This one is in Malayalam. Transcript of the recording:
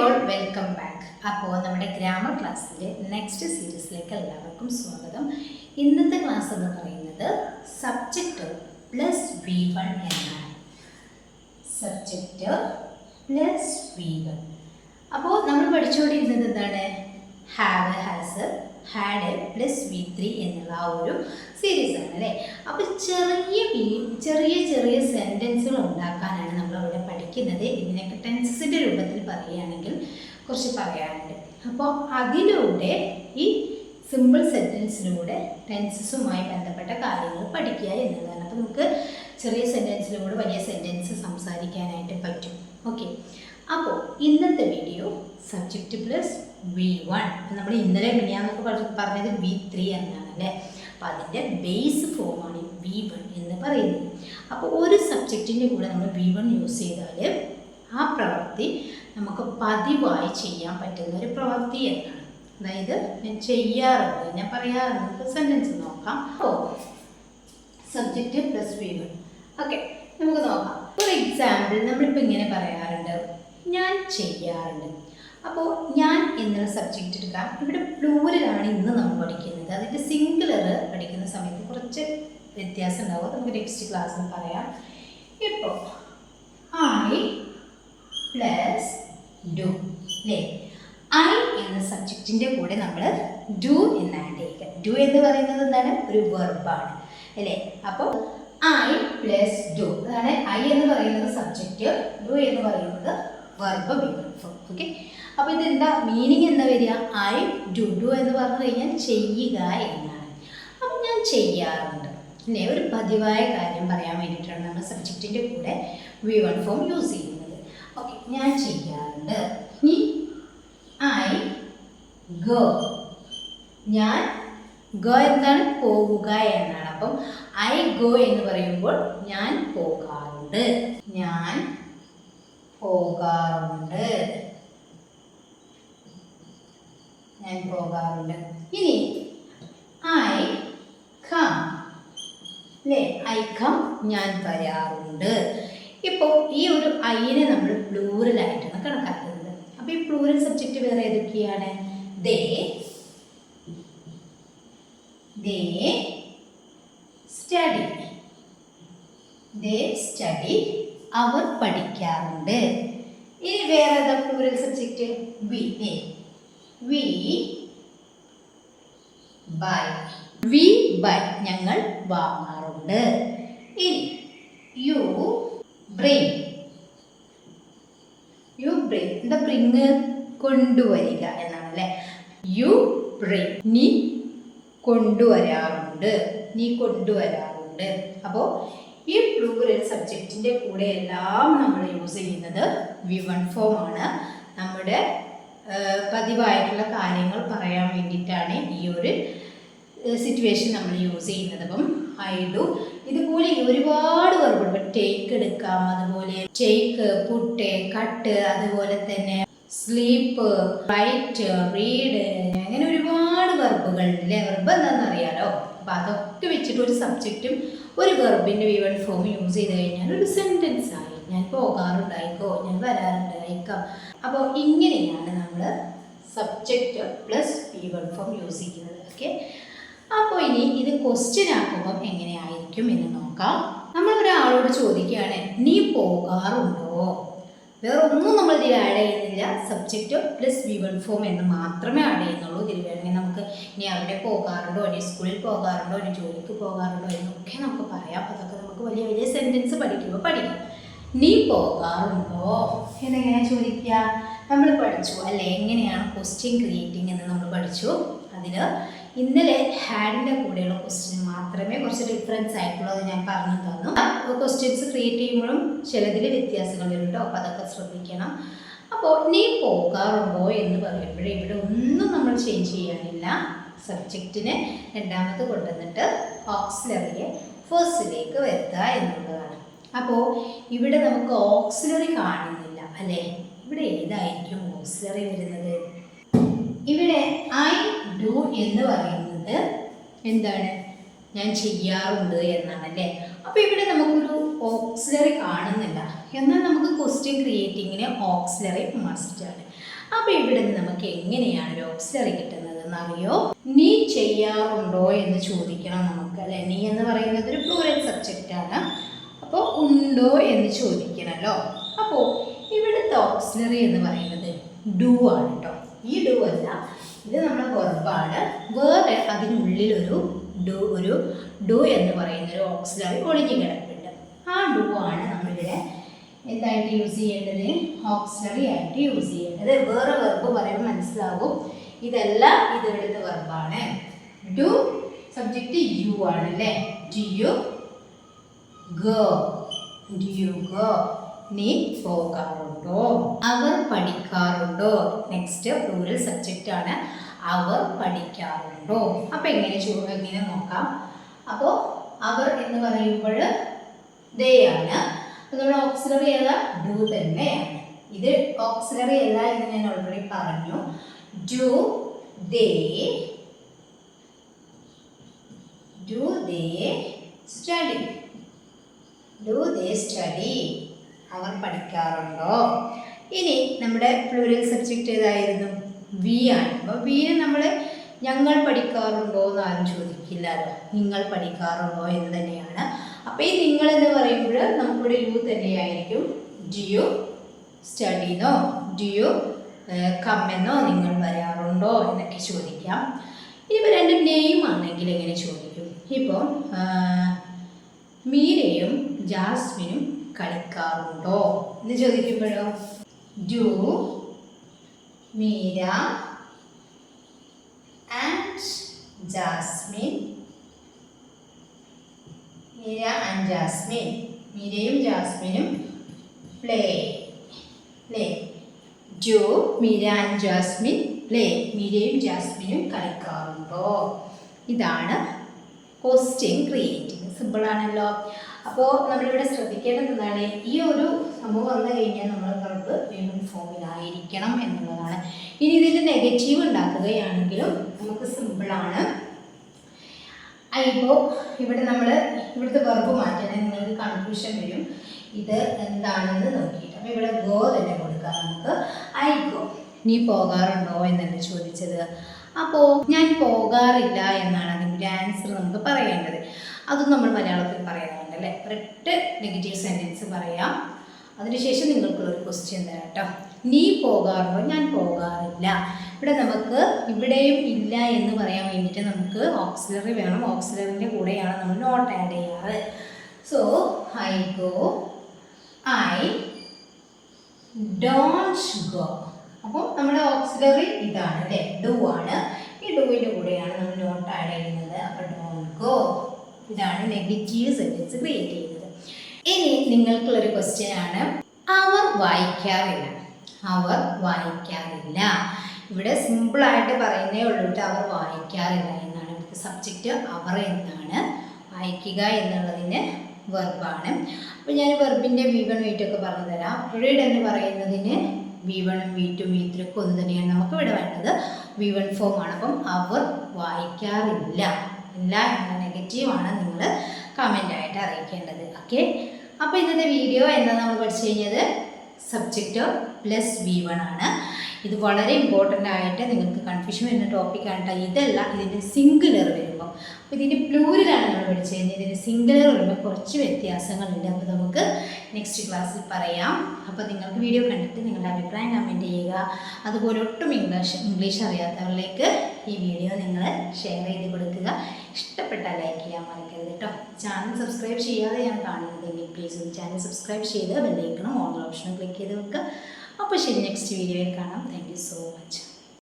ഓൾ വെൽക്കം ബാക്ക് അപ്പോൾ നമ്മുടെ ഗ്രാമർ ക്ലാസ്സിലെ നെക്സ്റ്റ് സീരീസിലേക്ക് എല്ലാവർക്കും സ്വാഗതം. ഇന്നത്തെ ക്ലാസ് എന്ന് പറയുന്നത് സബ്ജക്റ്റ് പ്ലസ് വി വൺ എന്നാണ്. സബ്ജക്റ്റ് പ്ലസ് വി വൺ അപ്പോൾ നമ്മൾ പഠിച്ചുകൊണ്ടിരുന്നത് എന്താണ്? Have has had plus V three എന്നുള്ള ആ ഒരു സീരീസ് ആണ് അല്ലേ? അപ്പോൾ ചെറിയ ചെറിയ ചെറിയ സെന്റൻസുകൾ ഉണ്ടാക്കാനാണ് നമ്മൾ അവിടെ പഠിക്കുന്നത്. ഇതിനൊക്കെ ടെൻസസിന്റെ രൂപത്തിൽ പറയുകയാണെങ്കിൽ കുറച്ച് പറയാനുണ്ട്. അപ്പോൾ അതിലൂടെ ഈ സിമ്പിൾ സെന്റൻസിലൂടെ ടെൻസസുമായി ബന്ധപ്പെട്ട കാര്യങ്ങൾ പഠിക്കുക എന്നുള്ളതാണ്. അപ്പോൾ നമുക്ക് ചെറിയ സെന്റൻസിലൂടെ വലിയ സെന്റൻസ് സംസാരിക്കാനായിട്ട് പറ്റും. ഓക്കെ അപ്പോൾ ഇന്നത്തെ video subject plus V one. നമ്മൾ ഇന്നലെ മിനിയാന്നൊക്കെ പറഞ്ഞ- പറഞ്ഞത് വി ത്രീ എന്നാണ് അല്ലേ? അപ്പം അതിന്റെ ബേസ് ഫോമാണ് വി വൺ എന്ന് പറയുന്നത്. അപ്പോൾ ഒരു സബ്ജക്റ്റിന്റെ കൂടെ നമ്മൾ വി വൺ യൂസ് ചെയ്താൽ ആ പ്രവൃത്തി നമുക്ക് പതിവായി ചെയ്യാൻ പറ്റുന്ന ഒരു പ്രവൃത്തി എന്നാണ്. അതായത് ഞാൻ ചെയ്യാറുണ്ട്. ഞാൻ പറയാറുണ്ട്. നമുക്ക് സെന്റൻസ് നോക്കാം. ഓ subject plus V one. Okay നമുക്ക് നോക്കാം. ഫോർ എക്സാമ്പിൾ നമ്മളിപ്പോൾ ഇങ്ങനെ പറയാറുണ്ട്. ഞാൻ ചെയ്യാറുണ്ട്. അപ്പോൾ ഞാൻ എന്നൊരു സബ്ജക്റ്റ് എടുക്കാം. ഇവിടെ പ്ലൂരലാണ് ഇന്ന് നമ്മൾ പഠിക്കുന്നത്. അതിന്റെ സിംഗുലർ പഠിക്കുന്ന സമയത്ത് കുറച്ച് വ്യത്യാസം ഉണ്ടാവും. നമുക്ക് നെക്സ്റ്റ് ക്ലാസ്സിൽ പറയാം. ഇപ്പോൾ ഐ പ്ലസ് ഡു അല്ലേ ഐ എന്ന സബ്ജക്റ്റിന്റെ കൂടെ നമ്മൾ ഡു എന്ന് ആഡ് ചെയ്യുക. ഡു എന്ന് പറയുന്നത് എന്താണ്? ഒരു വെർബാണ് അല്ലേ? അപ്പോൾ ഐ പ്ലസ് ഡു അതാണ് ഐ എന്ന് പറയുന്നത് സബ്ജക്റ്റ് ഡു എന്ന് പറയുന്നത് വെർബ് വികല്പം ഓക്കെ അപ്പോൾ ഇതെന്താ? മീനിങ് എന്താ വരിക? ഐ ഡു ഡു എന്ന് പറഞ്ഞു കഴിഞ്ഞാൽ ചെയ്യുക എന്നാണ്. അപ്പം ഞാൻ ചെയ്യാറുണ്ട്. പിന്നെ ഒരു പതിവായ കാര്യം പറയാൻ വേണ്ടിയിട്ടാണ് നമ്മൾ സബ്ജക്റ്റിന്റെ കൂടെ വി വൺ ഫോം യൂസ് ചെയ്യുന്നത്. ഓക്കെ ഞാൻ ചെയ്യാറുണ്ട്. ഇനി ഐ ഗോ ഞാൻ ഗോ എന്താണ്? പോവുക എന്നാണ്. അപ്പം ഐ ഗോ എന്ന് പറയുമ്പോൾ ഞാൻ പോകാറുണ്ട്. ഞാൻ പോകാറുണ്ട്. ഞാൻ പോകാറുണ്ട്. ഇനി ഐ കം അല്ലേ ഐ കം ഞാൻ വരാറുണ്ട്. ഇപ്പോൾ ഈ ഒരു ഐനെ നമ്മൾ പ്ലൂറലായിട്ടാണ് കണക്കാക്കുന്നത് അപ്പോൾ ഈ പ്ലൂറൽ സബ്ജക്റ്റ് വേറെ ഏതൊക്കെയാണ്? ദേ ദേ സ്റ്റഡി ദേ സ്റ്റഡി അവർ പഠിക്കാറുണ്ട്. ഇനി വേറെ ഏതാ plural subject we we buy we buy ഞങ്ങൾ വാങ്ങാറുണ്ട്. ഇനി യു ബ്രിങ് യു ബ്രിങ് എന്താ ബ്രിങ് കൊണ്ടുവരിക എന്നാണ് അല്ലേ യു ബ്രിങ് നീ കൊണ്ടുവരാറുണ്ട്. നീ കൊണ്ടുവരാറുണ്ട്. അപ്പോൾ ഈ പ്ലൂറൽ സബ്ജക്റ്റിന്റെ കൂടെ എല്ലാം നമ്മൾ യൂസ് ചെയ്യുന്നത് വി വൺ ഫോം ആണ്. നമ്മുടെ പതിവായിട്ടുള്ള കാര്യങ്ങൾ പറയാൻ വേണ്ടിയിട്ടാണ് ഈ ഒരു സിറ്റുവേഷൻ നമ്മൾ യൂസ് ചെയ്യുന്നത്. അപ്പം ഐ ഡു ഇതുപോലെ ഒരുപാട് വെർബുകൾ ടേക്ക് എടുക്കാം അതുപോലെ ടേക്ക് പുട്ട് കട്ട് അതുപോലെ തന്നെ സ്ലീപ്പ് റൈറ്റ് റീഡ് അങ്ങനെ ഒരുപാട് വർബുകൾ അല്ലേ വർബ് എന്താണെന്ന് അറിയാലോ അപ്പം അതൊക്കെ വെച്ചിട്ട് ഒരു സബ്ജക്റ്റും ഒരു വെർബിന്റെ വി വൺ ഫോം യൂസ് ചെയ്ത് കഴിഞ്ഞാൽ ഒരു സെന്റൻസ് ആയി. ഞാൻ പോകാറുണ്ടായിക്കോ? ഞാൻ വരാറുണ്ടായിക്കാം? അപ്പോൾ ഇങ്ങനെയാണ് നമ്മൾ subject plus V one form use ചെയ്യുന്നത്. ഓക്കെ അപ്പോൾ ഇനി ഇത് ക്വസ്റ്റ്യൻ ആക്കുമ്പം എങ്ങനെയായിരിക്കും എന്ന് നോക്കാം. നമ്മൾ ഒരാളോട് ചോദിക്കുകയാണ് നീ പോകാറുണ്ടോ? വേറെ ഒന്നും നമ്മൾ ഇതിൽ ആഡ് ചെയ്യുന്നില്ല. Subject plus V one form എന്ന് മാത്രമേ ആഡ് ചെയ്യുന്നുള്ളൂ. ഇതിൽ വേണമെങ്കിൽ ഇനി അവിടെ പോകാറുണ്ടോ? ഇനി സ്കൂളിൽ പോകാറുണ്ടോ? ഇനി ജോലിക്ക് പോകാറുണ്ടോ? എന്നൊക്കെ നമുക്ക് പറയാം. അതൊക്കെ നമുക്ക് വലിയ വലിയ സെന്റൻസ് പഠിക്കുമ്പോൾ പഠിക്കാം. നീ പോകാറുണ്ടോ? എന്നെങ്ങനെയാണ് ചോദിക്കുക? നമ്മൾ പഠിച്ചു. അല്ലെ? എങ്ങനെയാണ് ക്വസ്റ്റ്യൻ ക്രിയേറ്റിംഗ് എന്ന് നമ്മൾ പഠിച്ചു. അതിൽ ഇന്നലെ ഹാഡിന്റെ കൂടെയുള്ള ക്വസ്റ്റ്യൻ മാത്രമേ കുറച്ച് ഡിഫറൻസ് ആയിട്ടുള്ളൂ ഞാൻ പറഞ്ഞു തന്നു. ക്വസ്റ്റ്യൻസ് ക്രിയേറ്റ് ചെയ്യുമ്പോഴും ചിലതിൽ വ്യത്യാസങ്ങൾ വരുന്നുണ്ടോ അപ്പോൾ അതൊക്കെ ശ്രദ്ധിക്കണം. അപ്പോൾ നീ പോകാറുണ്ടോ എന്ന് പറയുമ്പോഴേ ഇവിടെ ഒന്നും നമ്മൾ ചേഞ്ച് ചെയ്യാനില്ല. സബ്ജക്റ്റിനെ രണ്ടാമത് കൊണ്ടുവന്നിട്ട് ഓക്സിലറിയെ ഫസ്റ്റിലേക്ക് വരുത്തുക എന്നുള്ളതാണ്. അപ്പോൾ ഇവിടെ നമുക്ക് ഓക്സിലറി കാണുന്നില്ല അല്ലേ? ഇവിടെ ഏതായിരിക്കും ഓക്സിലറി വരുന്നത്? ഇവിടെ ഐ ഡു എന്ന് പറയുന്നത് എന്താണ്? ഞാൻ ചെയ്യാറുണ്ട് എന്നാണ് അല്ലേ? അപ്പോൾ ഇവിടെ നമുക്കൊരു ഓക്സിലറി കാണുന്നില്ല. എന്നാൽ നമുക്ക് ക്വസ്റ്റ്യൻ ക്രിയേറ്റിങ്ങിന് ഓക്സിലറി മസ്റ്റാണ് അപ്പോൾ ഇവിടെ നിന്ന് നമുക്ക് എങ്ങനെയാണ് ഒരു ഓക്സിലറി കിട്ടുന്നതെന്ന് അറിയോ നീ ചെയ്യാറുണ്ടോ എന്ന് ചോദിക്കണം നമുക്ക് അല്ലെ? നീ എന്ന് പറയുന്നത് ഒരു പ്ലൂറൽ സബ്ജക്റ്റ് ആണ്. അപ്പോൾ ഉണ്ടോ എന്ന് ചോദിക്കണമല്ലോ അപ്പോൾ ഇവിടുത്തെ ഓക്സിലറി എന്ന് പറയുന്നത് ഡു ആണ് കേട്ടോ ഈ ഡു അല്ല ഇത് നമ്മുടെ കുറവാണ്. വേറെ അതിനുള്ളിലൊരു ഡു ഒരു ഡു എന്ന് പറയുന്ന ഒരു ഓക്സിലറി ഒളിഞ്ഞു കിടപ്പുണ്ട്. ആ ഡു ആണ് നമ്മളിവിടെ എന്തായിട്ട് യൂസ് ചെയ്യേണ്ടത്? ഓക്സിലറി ആയിട്ട് യൂസ് ചെയ്യേണ്ടത്. വേറെ വെർബ് പറയുമ്പോൾ മനസ്സിലാവും. ഇതല്ല ഇതെടുത്ത് വെർബാണ് ഡു സബ്ജക്റ്റ് യു ആണ് അല്ലേ do you go do you go നീ പോകാറുണ്ടോ? അവർ പഠിക്കാറുണ്ടോ? നെക്സ്റ്റ് പ്ലൂറൽ സബ്ജക്റ്റ് ആണ് അവർ പഠിക്കാറുണ്ടോ? അപ്പൊ എങ്ങനെ എങ്ങനെ നോക്കാം? അപ്പോൾ അവർ എന്ന് പറയുമ്പോൾ ദേ ആണ്. നമ്മൾ ഓക്സിലറി ഏതാ? ഡു തന്നെയാണ്. ഇത് ഓക്സിലറി അല്ല എന്ന് ഞാൻ ഓൾറെഡി പറഞ്ഞു. Do they do they study? Do they study? അവർ പഠിക്കാറുണ്ടോ? ഇനി നമ്മുടെ പ്ലൂരൽ സബ്ജക്റ്റ് ഏതായിരുന്നു? വി ആണ്. അപ്പോൾ വിയെ നമ്മൾ ഞങ്ങൾ പഠിക്കാറുണ്ടോ എന്ന് ആരും ചോദിക്കില്ലല്ലോ നിങ്ങൾ പഠിക്കാറുണ്ടോ എന്ന് തന്നെയാണ്. അപ്പോൾ ഈ നിങ്ങൾ എന്ന് പറയുമ്പോൾ നമുക്കിവിടെ യു തന്നെയായിരിക്കും. ഡു യു സ്റ്റഡിന്നോ ഡു യു കമ്മെന്നോ നിങ്ങൾ വരാറുണ്ടോ എന്നൊക്കെ ചോദിക്കാം. ഇനിയിപ്പോൾ രണ്ട് നെയിം ആണെങ്കിൽ എങ്ങനെ ചോദിക്കും? ഇപ്പോൾ മീരയും ജാസ്മിനും കളിക്കാറുണ്ടോ എന്ന് ചോദിക്കുമ്പോഴോ? Do Meera and Jasmine. Meera and Jasmine. മീരയും ജാസ്മിനും play play do Meera and Jasmine play മീരയും ജാസ്മിനും കളിക്കാറുണ്ടോ? ഇതാണ് കോസ്റ്റ്യൂം ക്രിയേറ്റിംഗ് സിമ്പിളാണല്ലോ അപ്പോൾ നമ്മളിവിടെ ശ്രദ്ധിക്കേണ്ടത് എന്താണ്? ഈ ഒരു സംഭവം വന്നു കഴിഞ്ഞാൽ നമ്മൾ വെർബ് വീണ്ടും ഫോമിലായിരിക്കണം എന്നുള്ളതാണ്. ഇനി ഇതിൽ നെഗറ്റീവ് ഉണ്ടാക്കുകയാണെങ്കിലും നമുക്ക് സിമ്പിളാണ് ഇപ്പോൾ ഇവിടെ നമ്മൾ ഇവിടുത്തെ വെർബ് മാറ്റാൻ നിങ്ങൾക്ക് കൺഫ്യൂഷൻ വരും. ഇത് എന്താണെന്ന് നോക്കിയിട്ട്. അപ്പോൾ ഇവിടെ ഗോ തന്നെ കൊടുക്കാം നമുക്ക് നീ പോകാറുണ്ടോ എന്നല്ല ചോദിച്ചത്. അപ്പോൾ ഞാൻ പോകാറില്ല എന്നാണ് അതിന്റെ ആൻസർ നമുക്ക് പറയേണ്ടത്. അതും നമ്മൾ മലയാളത്തിൽ പറയാറുണ്ട് അല്ലേ? ഒരൊറ്റ നെഗറ്റീവ് സെന്റൻസ് പറയാം. അതിനുശേഷം നിങ്ങൾക്കുള്ളൊരു ക്വസ്റ്റ്യൻ തരാം കേട്ടോ. നീ പോകാറുണ്ടോ? ഞാൻ പോകാറില്ല. ഇവിടെ നമുക്ക് ഇവിടെയും ഇല്ല എന്ന് പറയാൻ വേണ്ടിയിട്ട് നമുക്ക് ഓക്സിലറി വേണം. ഓക്സിലറിന്റെ കൂടെയാണ് നമ്മൾ നോട്ട് ആഡ് ചെയ്യാറ്. So I go I don't go അപ്പോൾ നമ്മുടെ ഓക്സിലറി ഇതാണ് അല്ലേ? ഡു ആണ്. ഈ ഡുവിന്റെ കൂടെയാണ് നമ്മൾ നോട്ട് ആഡ് ചെയ്യുന്നത്. അപ്പോൾ ഡോൺ ഗോ ഇതാണ് നെഗറ്റീവ് സെന്റൻസ് ക്രിയേറ്റ് ചെയ്യുന്നത്. ഇനി നിങ്ങൾക്കുള്ളൊരു ക്വസ്റ്റ്യൻ ആണ്. അവർ വായിക്കാറില്ല. അവർ വായിക്കാറില്ല. ഇവിടെ സിമ്പിളായിട്ട് പറയുന്നേ ഉള്ളൂ അവർ വായിക്കാറില്ല എന്നാണ്. ഇവിടുത്തെ സബ്ജക്റ്റ് അവർ എന്നാണ്? വായിക്കുക എന്നുള്ളതിന് വെർബാണ് അപ്പോൾ ഞാൻ വെർബിന്റെ വി വൺ വി ഒക്കെ പറഞ്ഞു തരാം റീഡ് എന്ന് പറയുന്നതിന് വി വണ്ണും വി ടു വി ത്രീ ഒക്കെ ഒന്ന് തന്നെയാണ് നമുക്ക് ഇവിടെ വേണ്ടത്. വി വൺ ഫോം ആണ്. അപ്പം അവർ വായിക്കാറില്ല. ഇല്ല എന്ന നെഗറ്റീവാണ് നിങ്ങൾ കമന്റ് ആയിട്ട് അറിയിക്കേണ്ടത്. ഓക്കെ അപ്പോൾ ഇന്നത്തെ വീഡിയോ എന്താ നമ്മൾ പഠിച്ചു കഴിഞ്ഞത്? സബ്ജക്റ്റ് പ്ലസ് വി വൺ ആണ്. ഇത് വളരെ ഇമ്പോർട്ടന്റ് ആയിട്ട് നിങ്ങൾക്ക് കൺഫ്യൂഷൻ വരുന്ന ടോപ്പിക്കാണ് കേട്ടോ ഇതല്ല ഇതിന്റെ സിംഗുലർ വരുമ്പോൾ അപ്പോൾ ഇതിന്റെ പ്ലൂരിലാണ് നമ്മൾ പഠിച്ചു കഴിഞ്ഞാൽ ഇതിന്റെ സിംഗുലർ വരുമ്പോൾ കുറച്ച് വ്യത്യാസങ്ങളുണ്ട്. അപ്പോൾ നമുക്ക് നെക്സ്റ്റ് ക്ലാസ്സിൽ പറയാം. അപ്പോൾ നിങ്ങൾക്ക് വീഡിയോ കണ്ടിട്ട് നിങ്ങളുടെ അഭിപ്രായം കമന്റ് ചെയ്യുക അതുപോലെ ഒട്ടും ഇംഗ്ലീഷ് ഇംഗ്ലീഷ് അറിയാത്തവരിലേക്ക് ഈ വീഡിയോ നിങ്ങൾ ഷെയർ ചെയ്ത് കൊടുക്കുക. ഇഷ്ടപ്പെട്ടാൽ ലൈക്ക് ചെയ്യാൻ മറക്കരുത് കേട്ടോ ചാനൽ സബ്സ്ക്രൈബ് ചെയ്യാതെ ഞാൻ കാണുന്നതെങ്കിൽ പ്ലീസ് ഒന്ന് ചാനൽ സബ്സ്ക്രൈബ് ചെയ്ത് ബെല്ലൈക്കണം ഓൺ ഓപ്ഷനും ക്ലിക്ക് ചെയ്ത് വെക്കുക. അപ്പോൾ ശരി നെക്സ്റ്റ് വീഡിയോയിൽ കാണാം. Thank so much